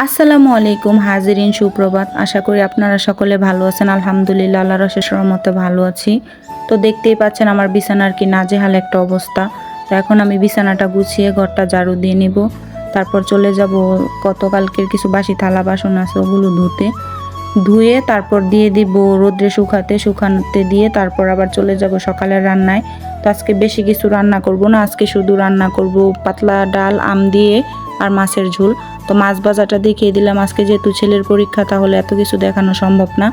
আসসালামু আলাইকুম, হাজিরিন সুপ্রভাত। আশা করি আপনারা সকলে ভালো আছেন। আলহামদুলিল্লাহ আল্লাহ রশেষ রহমতে ভালো আছি। তো দেখতেই পাচ্ছেন আমার বিছানার কি নাজেহাল একটা অবস্থা। তো এখন আমি বিছানাটা গুছিয়ে ঘরটা ঝাড়ু দিয়ে নিব। তারপর চলে যাব গতকালকের কিছু বাসি থালা বাসন আছে, ওগুলো ধুতে। ধুয়ে তারপর দিয়ে দিব রোদ্রে শুকাতে শুকাতে দিয়ে তারপর আবার চলে যাব সকালের রান্নায়। তো আজকে বেশি কিছু রান্না করব না, আজকে শুধু রান্না করব পাতলা ডাল, আম দিয়ে আর মাছের ঝোল। তো মাছ ভাজাটা দেখিয়ে দিলাম। আজকে যেহেতু ছেলের পরীক্ষা, তাহলে এত কিছু দেখানো সম্ভব না।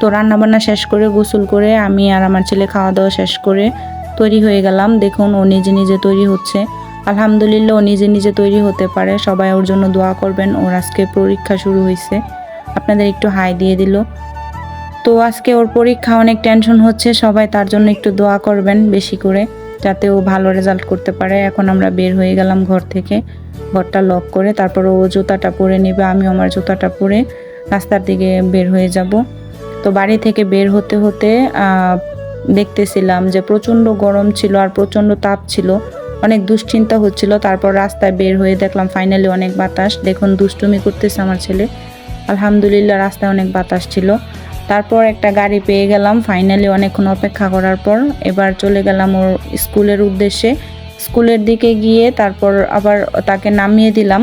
তো রান্না বান্না শেষ করে, গোসল করে, আমি আর আমার ছেলে খাওয়া দাওয়া শেষ করে তৈরি হয়ে গেলাম। দেখুন, ও নিজে নিজে তৈরি হচ্ছে। আলহামদুলিল্লাহ, ও নিজে নিজে তৈরি হতে পারে। সবাই ওর জন্য দোয়া করবেন। ওর আজকে পরীক্ষা শুরু হয়েছে। আপনাদের একটু হাই দিয়ে দিল। তো আজকে ওর পরীক্ষা অনেক টেনশন হচ্ছে। সবাই তার জন্য একটু দোয়া করবেন বেশি করে। যাতে ও ভালো রেজাল্ট করতে পারে। এখন আমরা বের হয়ে গেলাম ঘর থেকে। ঘরটা লক করে তারপর ও জুতাটা পরে নেবে আমি আমার জুতাটা পরে রাস্তার দিকে বের হয়ে যাব। তো বাড়ি থেকে বের হতে হতে দেখতেছিলাম যে প্রচণ্ড গরম ছিল আর প্রচণ্ড তাপ ছিল। অনেক দুশ্চিন্তা হচ্ছিল। তারপর রাস্তায় বের হয়ে দেখলাম ফাইনালি অনেক বাতাস। দেখুন, দুষ্টুমি করতেছে আমার ছেলে। আলহামদুলিল্লাহ, রাস্তায় অনেক বাতাস ছিল। তারপর একটা গাড়ি পেয়ে গেলাম ফাইনালি অনেকক্ষণ অপেক্ষা করার পর। এবার চলে গেলাম ওর স্কুলের উদ্দেশ্যে। স্কুলের দিকে গিয়ে তারপর আবার তাকে নামিয়ে দিলাম।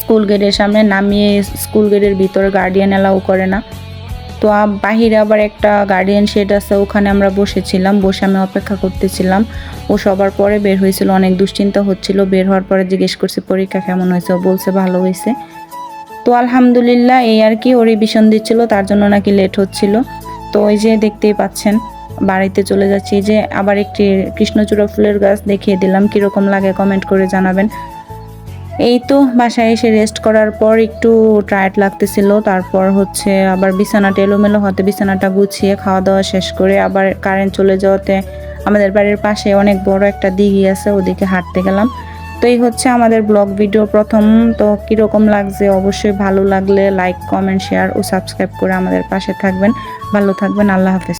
স্কুল গেটের সামনে নামিয়ে স্কুল গেটের ভিতরে গার্ডিয়ান এলাও করে না। তো বাহিরে আবার একটা গার্ডিয়ান শেড আছে, ওখানে আমরা বসেছিলাম, বসে আমি অপেক্ষা করতেছিলাম। ও সবার পরে বের হয়েছিল, অনেক দুশ্চিন্তা হচ্ছিল। বের হওয়ার পরে জিজ্ঞেস করছি, পরীক্ষা কেমন হয়েছে? ও বলছে, ভালো হয়েছে। তো আলহামদুলিল্লাহ এই আর কি ওরই ভীষণ দিচ্ছিল, তার জন্য নাকি লেট হচ্ছিল। তো ওই যে দেখতেই পাচ্ছেন, বাড়িতে চলে যাচ্ছি। যে আবার একটি কৃষ্ণচূড়া ফুলের গাছ দেখিয়ে দিলাম, কীরকম লাগে কমেন্ট করে জানাবেন। এই তো বাসায় এসে রেস্ট করার পর একটু টায়ার্ড লাগতেছিল, তারপর হচ্ছে আবার বিছানাটা এলোমেলো হতে বিছানাটা গুছিয়ে খাওয়া দাওয়া শেষ করে আবার কারেন্ট চলে যাওয়াতে আমাদের বাড়ির পাশে অনেক বড় একটা দিঘি আছে, ওদিকে হাঁটতে গেলাম। তো এই হচ্ছে আমাদের ব্লগ ভিডিও প্রথম। তো কীরকম লাগছে? অবশ্যই ভালো লাগলে লাইক কমেন্ট শেয়ার ও সাবস্ক্রাইব করে আমাদের পাশে থাকবেন। ভালো থাকবেন, আল্লাহ হাফেজ।